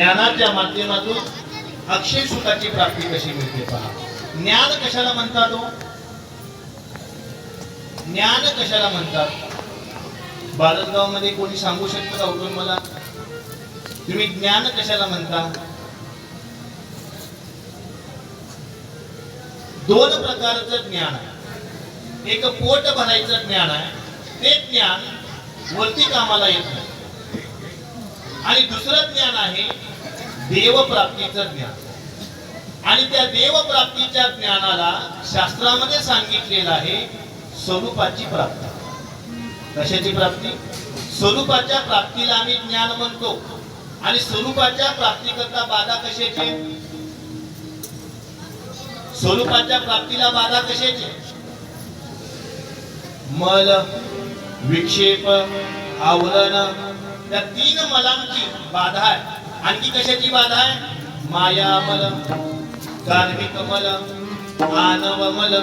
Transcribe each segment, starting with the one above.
ज्ञानाच्या माध्यमातून अक्षय सुखाची प्राप्ती कशी मिळते पहा. ज्ञान कशाला म्हणतात हो? ज्ञान कशाला म्हणतात? बाळसगावमध्ये कोणी सांगू शकतं का उठून मला? तुम्ही ज्ञान कशाला म्हणता? दोन प्रकारचं ज्ञान आहे. एक पोट भरायचं ज्ञान आहे. ते ज्ञान वरती कामाला येत नाही. आणि दुसरं ज्ञान आहे देवप्राप्तीचं ज्ञान. आणि त्या देवप्राप्तीच्या ज्ञानाला शास्त्रामध्ये सांगितलेलं आहे स्वरूपाची प्राप्ती. कशाची प्राप्ती? स्वरूपाच्या प्राप्तीला आम्ही ज्ञान म्हणतो. आणि स्वरूपाच्या प्राप्तीकरता बाधा कशाची? स्वरूपाच्या प्राप्तीला बाधा कशाची? मल विक्षेप आवरण या तीन मलांची बाधा आहे. आणखी कशाची बाधा आहे? मायामल कार्मिक मल मानव मल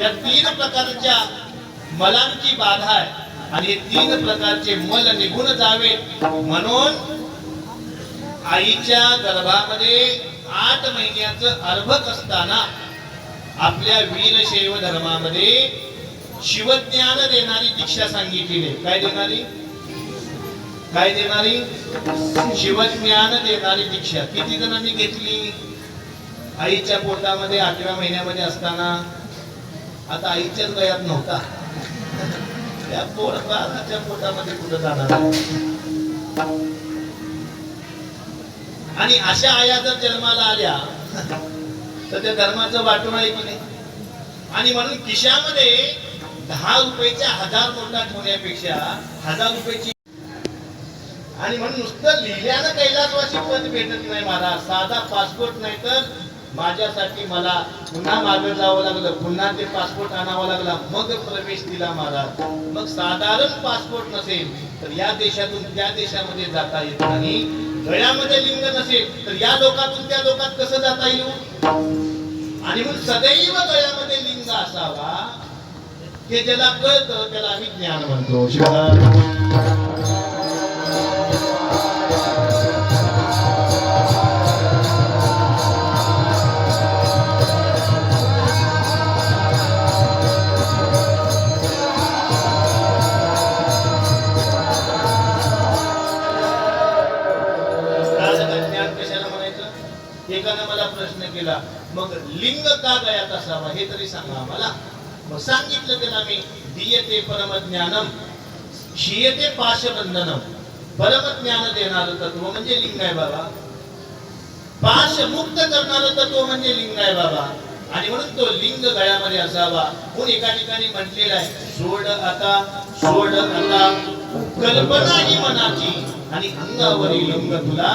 या तीन प्रकारच्या मलांची बाधा आहे. आणि तीन प्रकारचे मल निघून जावे म्हणून आईच्या गर्भामध्ये आठ महिन्याचं अर्भक असताना आपल्या वीरशैव धर्मामध्ये शिवज्ञान देणारी दीक्षा सांगितलेली काय देणारी? काय देणारी? शिवज्ञान देणारी दीक्षा. किती जणांनी घेतली? आईच्या पोटामध्ये आठव्या महिन्यामध्ये असताना. आता आईच्याच वयात नव्हता. त्या पोट बाळाच्या पोटामध्ये कुठं जाणार? आणि अशा आया जर जन्माला आल्या तर त्या धर्माचं वाटून आहे की नाही? आणि म्हणून खिशामध्ये दहा रुपयाच्या हजार नोटा ठेवण्यापेक्षा हजार रुपयाची आणि म्हणून नुसतं लिहिल्यानं कैलासवासी पद भेटत नाही महाराज. साधा पासपोर्ट नाही तर माझ्यासाठी मला पुन्हा मागे जावं लागलं पुन्हा ते पासपोर्ट आणावं लागला मग प्रवेश दिला महाराज. मग साधारण पासपोर्ट नसेल तर या देशातून त्या देशामध्ये जाता येत नाही. गळ्यामध्ये लिंग नसेल तर या लोकातून त्या लोकात कसं जाता येईल आणि म्हणून सदैव गळ्यामध्ये लिंग असावा हे ज्याला कळतं त्याला आम्ही ज्ञान म्हणतो. एकानं मला प्रश्न केला मग लिंग का गयात असावा हे तरी सांगा आम्हाला. मग सांगितलं त्याला मी दियते परमज्ञानम शियते पाशबंधनम. परमज्ञान देणारं तत्व म्हणजे लिंग आहे बाबा. पाश मुक्त करणारं तत्व म्हणजे लिंग आहे बाबा. आणि म्हणून तो लिंग गळ्यामध्ये असावा. कोण एका ठिकाणी म्हटलेला आहे सोड आता सोड आता. कल्पना ही मनाची. आणि अंगावरील लिंग तुला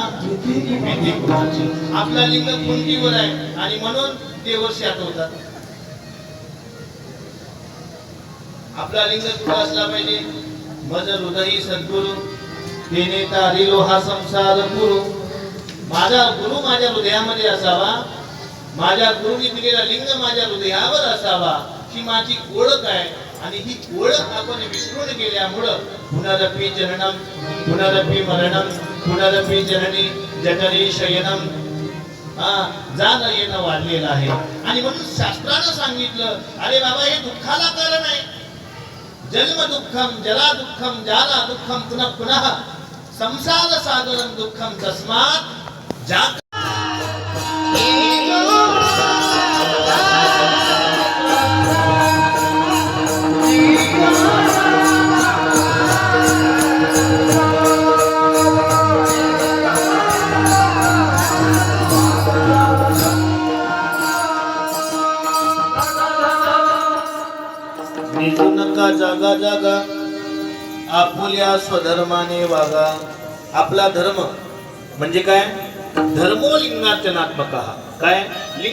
आपला लिंग कुंडीवर आहे. आणि म्हणून देवर्षी आठवतात. आपला लिंग कुठं असला पाहिजे? मज हृदयी सद्गुरु तेने तारिलो हा संसार गुरु. माझा गुरु माझ्या हृदयामध्ये असावा. माझ्या गुरुनी दिलेला लिंग माझ्या हृदयावर असावा. ही माझी ओळख आहे. आणि ही ओळख आपण विसरून गेल्यामुळं पुनरपी जननम पुनरपी मरणम पुनरपी जननी जठरी शयनम जाणं येणं वाढलेलं आहे. आणि म्हणून शास्त्रानं सांगितलं अरे बाबा हे दुःखाला कारण आहे. जन्म दुःखम जला दुःखम जाला दुःखम पुनः पुनः संसार सागरम दुःखम तस्मात जात आपुल्या स्वधर्माने वागा. आपला धर्म म्हणजे काय? धर्मो लिंगाचनात्मक काय? लिंग